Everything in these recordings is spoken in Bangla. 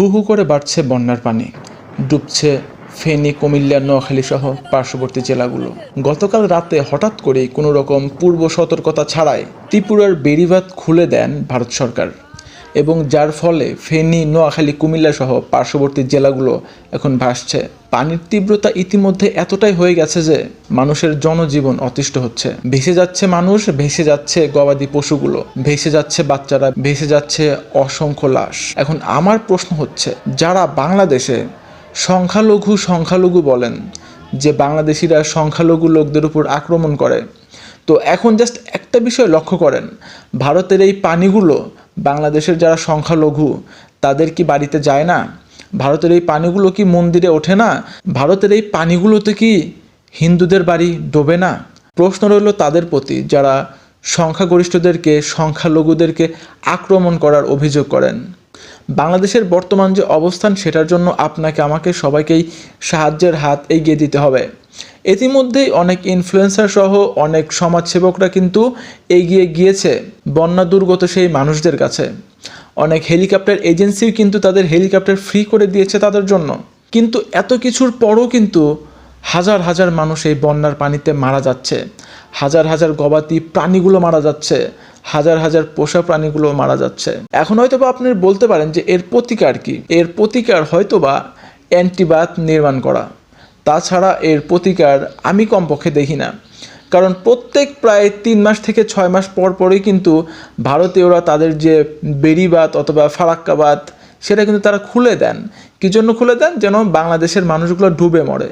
হু হু করে বাড়ছে বন্যার পানি। ডুবছে ফেনী, কুমিল্লা নোয়াখালী সহ পার্শ্ববর্তী জেলাগুলো। গতকাল রাতে হঠাৎ করেই কোনো রকম পূর্ব সতর্কতা ছাড়াই ত্রিপুরার বেড়িবাঁধ খুলে দেন ভারত সরকার। এবং যার ফলে ফেনী, নোয়াখালী, কুমিল্লা সহ পার্শ্ববর্তী জেলাগুলো এখন ভাসছে। পানির তীব্রতা ইতিমধ্যে এতটাই হয়ে গেছে যে মানুষের জনজীবন অতিষ্ঠ হচ্ছে। ভেসে যাচ্ছে মানুষ, ভেসে যাচ্ছে গবাদি পশুগুলো, ভেসে যাচ্ছে বাচ্চারা, ভেসে যাচ্ছে অসংখ্য লাশ। এখন আমার প্রশ্ন হচ্ছে, যারা বাংলাদেশে সংখ্যালঘু সংখ্যালঘু বলেন, যে বাংলাদেশিরা সংখ্যালঘু লোকদের উপর আক্রমণ করে, তো এখন জাস্ট একটা বিষয় লক্ষ্য করেন, ভারতের এই পানিগুলো বাংলাদেশের যারা সংখ্যালঘু, তাদের কি বাড়িতে যায় না? ভারতের এই পানিগুলো কি মন্দিরে ওঠে না? ভারতের এই পানিগুলোতে কি হিন্দুদের বাড়ি ডোবে না? প্রশ্ন রইল তাদের প্রতি, যারা সংখ্যাগরিষ্ঠদেরকে, সংখ্যালঘুদেরকে আক্রমণ করার অভিযোগ করেন। বাংলাদেশের বর্তমান যে অবস্থান, সেটার জন্য আপনাকে, আমাকে সবাইকেই সাহায্যের হাত এগিয়ে দিতে হবে। ইতিমধ্যেই অনেক ইনফ্লুয়েন্সার সহ অনেক সমাজসেবকরা কিন্তু এগিয়ে গিয়েছে বন্যা দুর্গত সেই মানুষদের কাছে। অনেক হেলিকপ্টার এজেন্সিও কিন্তু তাদের হেলিকপ্টার ফ্রি করে দিয়েছে তাদের জন্য। কিন্তু এত কিছুর পরও কিন্তু হাজার হাজার মানুষ এই বন্যার পানিতে মারা যাচ্ছে। হাজার হাজার গবাদি প্রাণীগুলো মারা যাচ্ছে। হাজার হাজার পোষা প্রাণীগুলো মারা যাচ্ছে। এখন হয়তো বা আপনি বলতে পারেন যে এর প্রতিকার কি? এর প্রতিকার হয়তো বা অ্যান্টিবায়োট নির্মাণ করা। তাছাড়া এর প্রতিকার আমি কমপক্ষে দেখি না। কারণ প্রত্যেক প্রায় তিন মাস থেকে ছয় মাস পর পরই কিন্তু ভারতীয়রা তাদের যে বেড়িবাত অথবা ফারাক্কাবাদ সেটা কিন্তু তারা খুলে দেন। কী জন্য খুলে দেন? যেন বাংলাদেশের মানুষগুলো ডুবে মরে।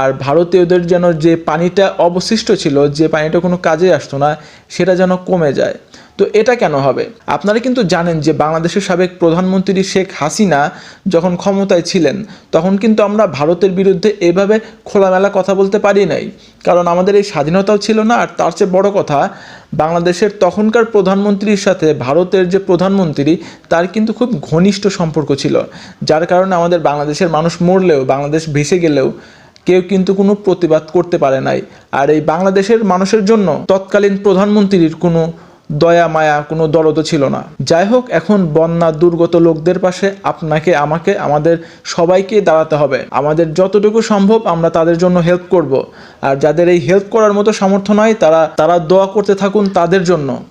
আর ভারতীয়দের যেন যে পানিটা অবশিষ্ট ছিল, যে পানিটা কোনো কাজে আসতো না, সেটা যেন কমে যায়। তো এটা কেন হবে? আপনারা কিন্তু জানেন যে বাংলাদেশের সাবেক প্রধানমন্ত্রী শেখ হাসিনা যখন ক্ষমতায় ছিলেন, তখন কিন্তু আমরা ভারতের বিরুদ্ধে এভাবে খোলামেলা কথা বলতে পারি নাই। কারণ আমাদের এই স্বাধীনতাও ছিল না, আর তার চেয়ে বড় কথা, বাংলাদেশের তখনকার প্রধানমন্ত্রীর সাথে ভারতের যে প্রধানমন্ত্রী, তার কিন্তু খুব ঘনিষ্ঠ সম্পর্ক ছিল। যার কারণে আমাদের বাংলাদেশের মানুষ মরলেও, বাংলাদেশ ভেসে গেলেও কেউ কিন্তু কোনো প্রতিবাদ করতে পারে নাই। আর এই বাংলাদেশের মানুষের জন্য তৎকালীন প্রধানমন্ত্রীর কোনো দয়া, মায়া কোনো দরদ ছিল না। যাই হোক এখন বন্যা দুর্গত লোকদের পাশে আপনাকে, আমাকে, আমাদের সবাইকে দাঁড়াতে হবে। আমাদের যতটুকু সম্ভব আমরা তাদের জন্য হেল্প করব। আর যাদের এই হেল্প করার মতো সামর্থ্য নয় তারা তারা দোয়া করতে থাকুন তাদের জন্য।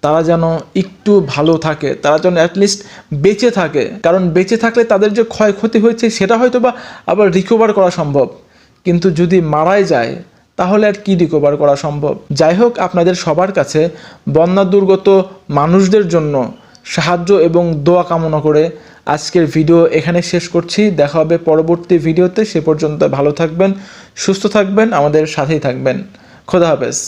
তারা যেন একটু ভালো থাকে, তারা যেন অ্যাটলিস্ট বেঁচে থাকে। কারণ বেঁচে থাকলে তাদের যে ক্ষয়ক্ষতি হয়েছে, সেটা হয়তো বা আবার রিকভার করা সম্ভব। কিন্তু যদি মারাই যায় তাহলে আর কি রিকভার করা সম্ভব? যাই হোক আপনাদের সবার কাছে বন্যা দুর্গত মানুষদের জন্য সাহায্য এবং দোয়া কামনা করে আজকের ভিডিও এখানে শেষ করছি। দেখা হবে পরবর্তী ভিডিওতে সে পর্যন্ত ভালো থাকবেন, সুস্থ থাকবেন, আমাদের সাথেই থাকবেন। খোদা হাফেজ।